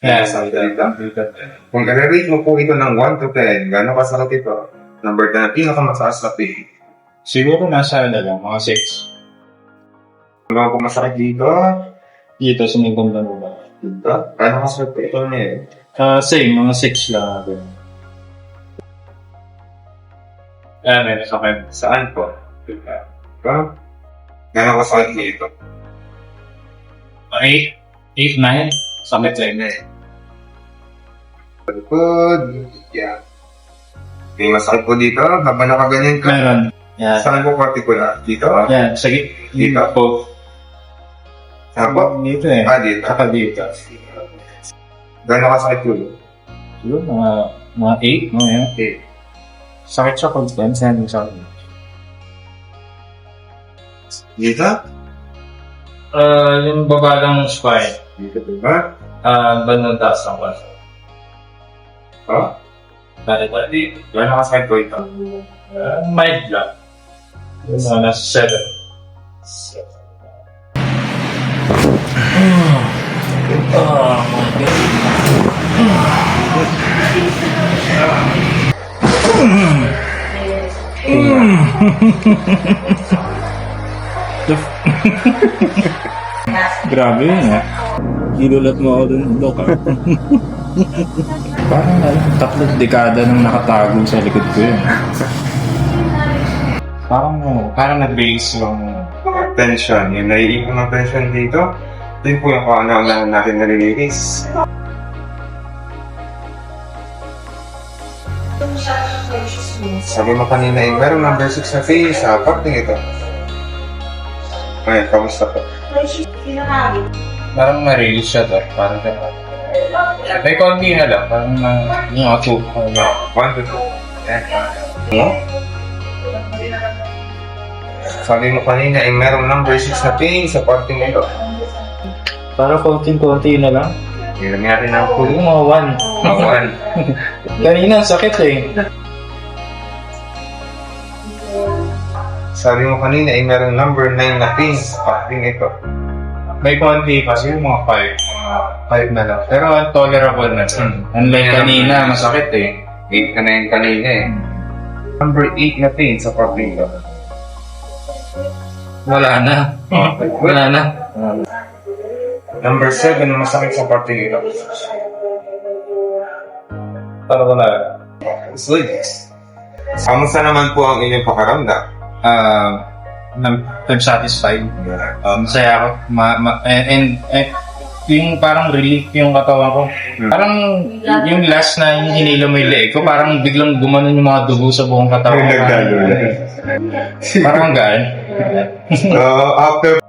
Yeah, Sabi dito. Kung i-rate mo po ito ng 1 to 10, gano'ng kasakit ito? Number 10, pinakamataas na pain. Siguro nasa ano lang, mga 6. Ano po masakit dito? Dito sa may ganda mo ba? Dito? Gano'ng kasakit po ito niya eh? Ah, same, mga 6 lang. ganun. Ah, may nasakit. Saan po? Dito. Gano'ng kasakit dito? 8, 8, 9. Sakit sa inyo Good. Yeah. May masakit po dito habang nakaganyan ka. Meron. Yan. Saan po particular? Dito? Yan, sige. Dito? Po. Saan po? Dito eh. Ah, dito. Saka dito. Gano'ng kasakit po? Siguro mga, mga 8, no? Yan. Okay. Sakit siya kung saan saan yung sakit. Dito? Ah, yung baba ng spine. Dito diba? Ah, bandang taas ng kwan. Oh? Bali, bali. Gano'ng kasakit po ito? Uh, mild lang. Yung mga nasa 7. Ah, Grabe yun eh. Ginulat mo ako dun, Dok. ah. Parang ano, tatlong dekada nang nakatago sa likod ko yun. Parang, parang nag-base yung... Tension. Yung naiipon ng tension dito. Yun po yung kung ano ang natin nalilinis. Sabi mo kanina eh, meron number 6 na face sa parting ito. Ay, kamusta po? Parang na-release siya to. Parang May konti na lang. Parang na... Yung ako. One, two, three. Ano? Sabi mo kanina eh, merong number 6 na face sa parting ito. Parang konting-konti na lang. Ilang natin ang pulo. Yung mga one. One. Kanina, sakit eh. Sabi mo kanina eh, merong number 9 na face sa parting ito. May konti kasi yung mga five. Mga five na lang. Pero tolerable na. Hmm. Unlike Yeah. kanina, masakit eh. 8 ka na yun kanina eh. Number 8 na face sa ito. Wala na. Wala na. Number 7 na masakit sa ito. Para wala. Good. Kamusta naman po ang inyong pakaramdam? Ah, uh, I'm satisfied. Um, masaya ako. Ma, ma, and, and, and, yung parang relief yung katawan ko. Hmm. Parang yung last na yung hinila mo yung leeg ko, parang biglang gumanon yung mga dugo sa buong katawan ko. Parang gaan. So, after